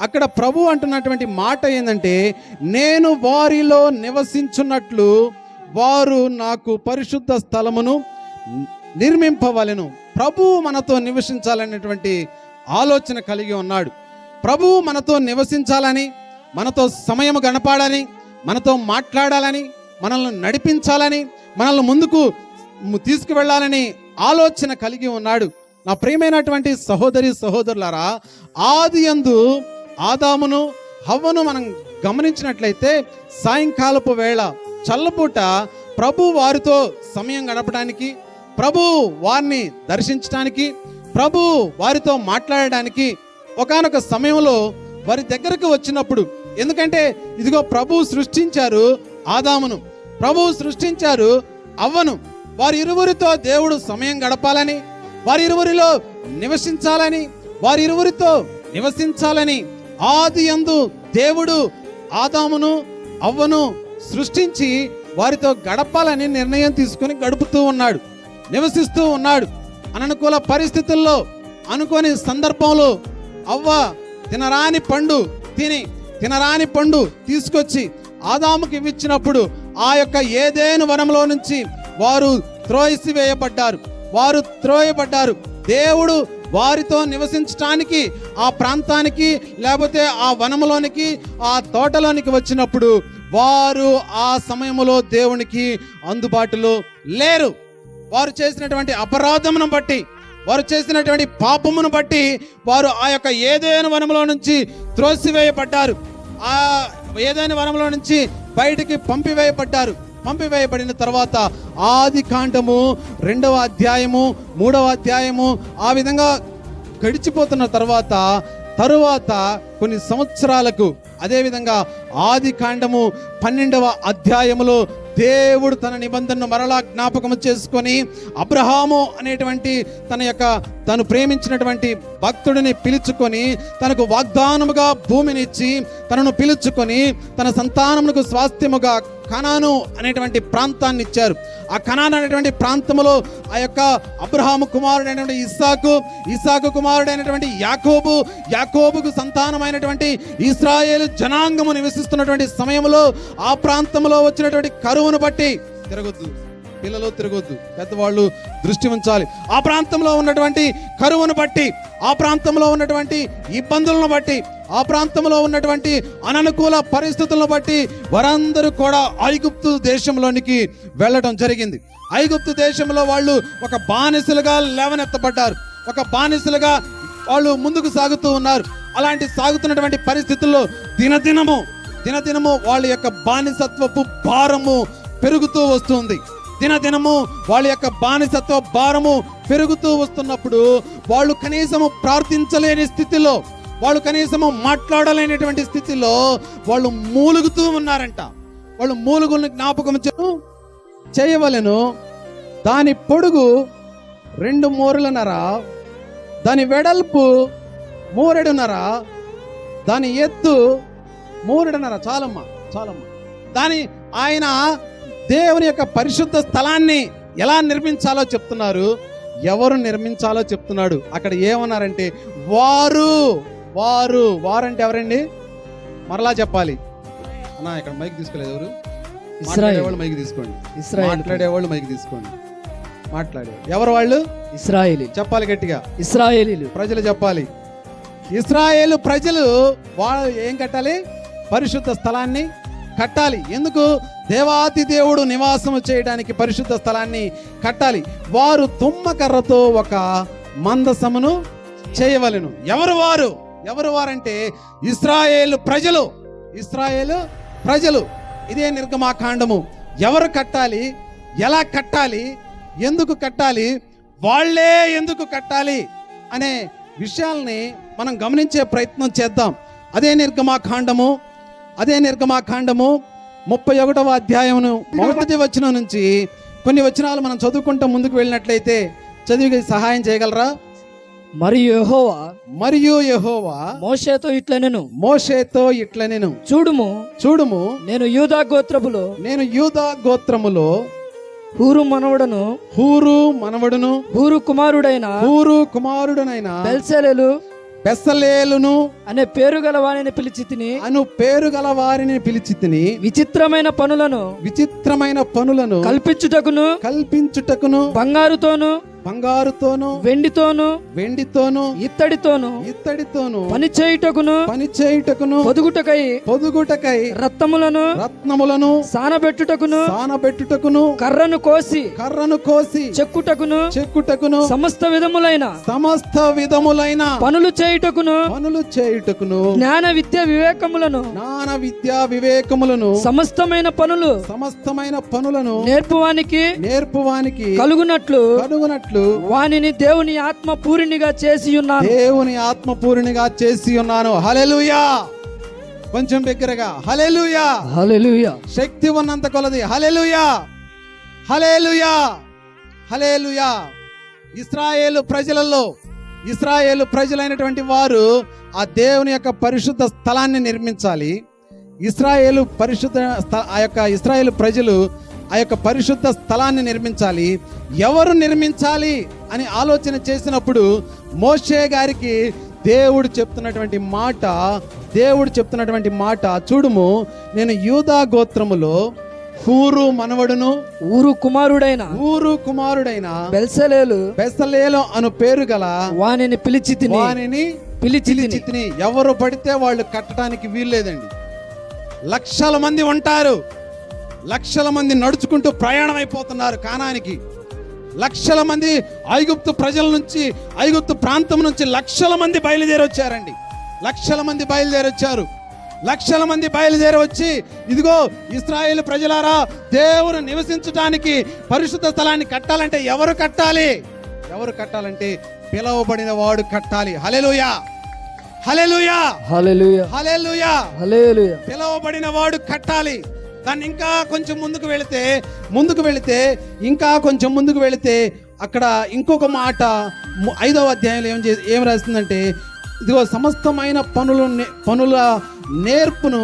అక్కడ ప్రభు అంటున్నటువంటి మాట ఏంటంటే నేను వారిలో నివసించున్నట్లు వారు నాకు పరిశుద్ధ స్థలమును నిర్మింపవలెను. ప్రభు మనతో నివసించాలనేటువంటి ఆలోచన కలిగి ఉన్నాడు. ప్రభు మనతో నివసించాలని మనతో సమయం గడపాలని మనతో మాట్లాడాలని మనల్ని నడిపించాలని మనల్ని ముందుకు తీసుకువెళ్ళాలని ఆలోచన కలిగి ఉన్నాడు. నా ప్రియమైనటువంటి సహోదరి సహోదరులారా ఆది యందు ఆదామును హవ్వను మనం గమనించినట్లయితే సాయంకాలపు వేళ చల్లపూట ప్రభు వారితో సమయం గడపడానికి ప్రభు వారిని దర్శించడానికి ప్రభు వారితో మాట్లాడడానికి ఒకానొక సమయంలో వారి దగ్గరకు వచ్చినప్పుడు ఎందుకంటే ఇదిగో ప్రభు సృష్టించారు ఆదామును ప్రభు సృష్టించారు అవ్వను వారి ఇరువురితో దేవుడు సమయం గడపాలని వారి ఇరువురిలో నివసించాలని వారి ఇరువురితో నివసించాలని ఆది యందు దేవుడు ఆదామును అవ్వను సృష్టించి వారితో గడపాలని నిర్ణయం తీసుకొని గడుపుతూ ఉన్నాడు నివసిస్తూ ఉన్నాడు. అననుకూల పరిస్థితుల్లో అనుకోని సందర్భంలో అవ్వ తినరాని పండు తిని తినరాని పండు తీసుకొచ్చి ఆదాముకి ఇచ్చినప్పుడు ఆ యొక్క ఏదేను వనంలో నుంచి వారు త్రోసివేయబడ్డారు. వారు త్రోయబడ్డారు. దేవుడు వారితో నివసించటానికి ఆ ప్రాంతానికి లేకపోతే ఆ వనములోనికి ఆ తోటలోనికి వచ్చినప్పుడు వారు ఆ సమయంలో దేవునికి అందుబాటులో లేరు. వారు చేసినటువంటి అపరాధమును బట్టి వారు చేసినటువంటి పాపమును బట్టి వారు ఆ యొక్క ఏదైనా వనంలో నుంచి త్రోసివేయబడ్డారు. ఆ ఏదైనా వనంలో నుంచి బయటికి పంపివేయబడ్డారు. పంపివేయబడిన తర్వాత ఆది కాండము రెండవ అధ్యాయము మూడవ అధ్యాయము ఆ విధంగా గడిచిపోతున్న తర్వాత తరువాత కొన్ని సంవత్సరాలకు అదేవిధంగా ఆది కాండము పన్నెండవ అధ్యాయములో దేవుడు తన నిబంధనను మరలా జ్ఞాపకం చేసుకొని అబ్రహాము అనేటువంటి తన యొక్క తను ప్రేమించినటువంటి భక్తుడిని పిలుచుకొని తనకు వాగ్దానముగా భూమినిచ్చి తనను పిలుచుకొని తన సంతానమునకు స్వాస్థ్యముగా కనాను అనేటువంటి ప్రాంతాన్ని ఇచ్చారు. ఆ కనాన్ అనేటువంటి ప్రాంతములో ఆ యొక్క అబ్రహాము కుమారుడైనటువంటి ఇస్సాకు ఇస్సాకు కుమారుడైనటువంటి యాకోబు యాకోబుకు సంతానమైనటువంటి ఇస్రాయేలు జనాంగము నివసిస్తున్నటువంటి సమయంలో ఆ ప్రాంతంలో వచ్చినటువంటి కరువును బట్టి తిరగొద్దు. పిల్లలు తిరగొద్దు. పెద్దవాళ్ళు దృష్టి ఉంచాలి. ఆ ప్రాంతంలో ఉన్నటువంటి కరువును బట్టి ఆ ప్రాంతంలో ఉన్నటువంటి ఇబ్బందులను బట్టి ఆ ప్రాంతంలో ఉన్నటువంటి అననుకూల పరిస్థితులను బట్టి వారందరూ కూడా ఐగుప్తు దేశంలోనికి వెళ్ళడం జరిగింది. ఐగుప్తు దేశంలో వాళ్ళు ఒక బానిసలుగా లేవనెత్తబడ్డారు. ఒక బానిసలుగా వాళ్ళు ముందుకు సాగుతూ ఉన్నారు. అలాంటి సాగుతున్నటువంటి పరిస్థితుల్లో దినదినము దినదినము వాళ్ళ యొక్క బానిసత్వపు భారము పెరుగుతూ వస్తుంది. దినదినము వాళ్ళ యొక్క బానిసత్వ భారము పెరుగుతూ వస్తున్నప్పుడు వాళ్ళు కనీసము ప్రార్థించలేని స్థితిలో వాళ్ళు కనీసము మాట్లాడలేనటువంటి స్థితిలో వాళ్ళు మూలుగుతూ ఉన్నారంట. వాళ్ళు మూలుగులను జ్ఞాపకం చేయవలను చేయవలెను. దాని పొడుగు రెండు మూరలన్నర దాని వెడల్పు మూరెడున్నర దాని ఎత్తు మూరెడున్నర చాలమ్మ చాలమ్మా. దాని ఆయన దేవుని యొక్క పరిశుద్ధ స్థలాన్ని ఎలా నిర్మించాలో చెప్తున్నారు. ఎవరు నిర్మించాలో చెప్తున్నాడు. అక్కడ ఏమన్నారంటే వారు వారు వారంటే ఎవరండి? మరలా చెప్పాలి. అన్నా ఇక్కడ మైక్ తీసుకోలేదు ఎవరు? ఇస్రాయేల్. మాట్లాడేవాళ్ళు మైక్ తీసుకోండి. ఇస్రాయేల్. మాట్లాడేవాళ్ళు మైక్ తీసుకోండి. మాట్లాడే ఎవరు వాళ్ళు? ఇస్రాయేలీ చెప్పాలి గట్టిగా. ఇస్రాయేలీలు. ప్రజలు చెప్పాలి. ఇస్రాయేలు ప్రజలు వాళ్ళు ఏం కట్టాలి? పరిశుద్ధ స్థలాన్ని కట్టాలి. ఎందుకు? దేవాతి దేవుడు నివాసము చేయడానికి పరిశుద్ధ స్థలాన్ని కట్టాలి. వారు తుమ్మకర్రతో ఒక మందసమును చేయవలెను. ఎవరు వారు? ఎవరు వారంటే ఇస్రాయేల్ ప్రజలు. ఇస్రాయేల్ ప్రజలు. ఇదే నిర్గమాకాండము. ఎవరు కట్టాలి? ఎలా కట్టాలి? ఎందుకు కట్టాలి? వాళ్ళే ఎందుకు కట్టాలి? అనే విషయాల్ని మనం గమనించే ప్రయత్నం చేద్దాం. అదే నిర్గమాకాండము. అదే నిర్గమాకాండము. ముప్పై ఒకటవ అధ్యాయమును మొదటి వచనం నుంచి కొన్ని వచనాలు మనం చదువుకుంటూ ముందుకు వెళ్ళినట్లయితే చదివి సహాయం చేయగలరా? మరియు యెహోవా మరియు యెహోవా మోషేతో ఇట్లనెను. మోషేతో ఇట్ల నేను చూడుము. చూడుము. నేను యూదా గోత్రపులో నేను యూదా గోత్రములో హూరు మనవడను హూరు మనవడును హూరు కుమారుడైన హూరు కుమారుడునైన బెల్సెలెలు బెస్సలేలును అనే పేరు గల వాణిని పిలిచి తిని అను పేరు గల వారిని పిలిచి తిని విచిత్రమైన పనులను విచిత్రమైన పనులను కల్పించుటకును కల్పించుటకును బంగారుతోను బంగారుతోను వెండితోను వెండితోను ఇత్తడితోను ఇత్తడితోను పని చేయుటకును పని చేయుటకును పొదుగుటకై పొదుగుటకై రత్నములను రత్నములను సానబెట్టుటకును సానబెట్టుటకును కర్రను కోసి కర్రను కోసి చెక్కుటకును చెక్కుటకును సమస్త విధములైన సమస్త విధములైన పనులు చేయుటకును పనులు చేయుటకును జ్ఞాన విద్య వివేకములను జ్ఞాన విద్యా వివేకములను సమస్తమైన పనులు సమస్తమైన పనులను నేర్పువానికి నేర్పువానికి కలుగునట్లు కనుగొనట్లు వానిని దేవుని ఆత్మ పూరినిగా చేసి ఉన్నాను. దేవుని ఆత్మపూర్ణిగా చేసి ఉన్నాను. హలెలుయా కొంచెం బిగ్గరగా హలెలుయా హల్లెలూయా! శక్తి ఉన్నంత కొలది. హలెలుయా హలేలుయా హలేలుయా ఇస్రాయేలు ప్రజలలో ఇస్రాయేలు ప్రజలైనటువంటి వారు ఆ దేవుని యొక్క పరిశుద్ధ స్థలాన్ని నిర్మించాలి. ఇస్రాయేలు పరిశుద్ధ ఆ యొక్క ఇస్రాయేలు ప్రజలు ఆ యొక్క పరిశుద్ధ స్థలాన్ని నిర్మించాలి. ఎవరు నిర్మించాలి అని ఆలోచన చేసినప్పుడు మోషే గారికి దేవుడు చెప్తున్నటువంటి మాట దేవుడు చెప్తున్నటువంటి మాట చూడుము. నేను యూదా గోత్రములో హూరు మనవడును ఊరు కుమారుడైన ఊరు కుమారుడైన బెల్సలేలు బెసలేలో అను పేరు గల వానిని పిలిచి వానిని పిలిచి ఎవరు పడితే వాళ్ళు కట్టడానికి వీల్లేదండి. లక్షల మంది ఉంటారు. లక్షల మంది నడుచుకుంటూ ప్రయాణం అయిపోతున్నారు కానానికి. లక్షల మంది ఐగుప్తు ప్రజల నుంచి ఐగుప్తు ప్రాంతం నుంచి లక్షల మంది బయలుదేరి వచ్చారండి లక్షల మంది బయలుదేరి వచ్చారు లక్షల మంది బయలుదేరి వచ్చి ఇదిగో ఇస్రాయేల్ ప్రజలారా దేవుడు నివసించడానికి పరిశుద్ధ స్థలాన్ని కట్టాలంటే ఎవరు కట్టాలి? ఎవరు కట్టాలంటే పిలవబడిన వాడు కట్టాలి. Hallelujah hallelujah hallelujah hallelujah! పిలవబడిన వాడు కట్టాలి. దాన్ని ఇంకా కొంచెం ముందుకు వెళితే ముందుకు వెళితే ఇంకా కొంచెం ముందుకు వెళితే అక్కడ ఇంకొక మాట ఐదవ అధ్యాయంలో ఏం చే ఏం రాస్తుందంటే ఇదిగో సమస్తమైన పనులు పనుల నేర్పును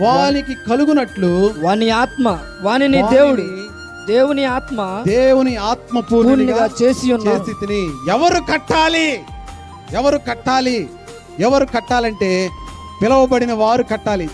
వానికి కలుగునట్లు వాని ఆత్మ వానిని వానిని దేవుడు దేవుని ఆత్మ దేవుని ఆత్మపూర్ణిగా పూర్ణిగా చేసి ఉన్నాను చేసి తిని ఎవరు కట్టాలి? ఎవరు కట్టాలి? ఎవరు కట్టాలంటే పిలవబడిన వారు కట్టాలి.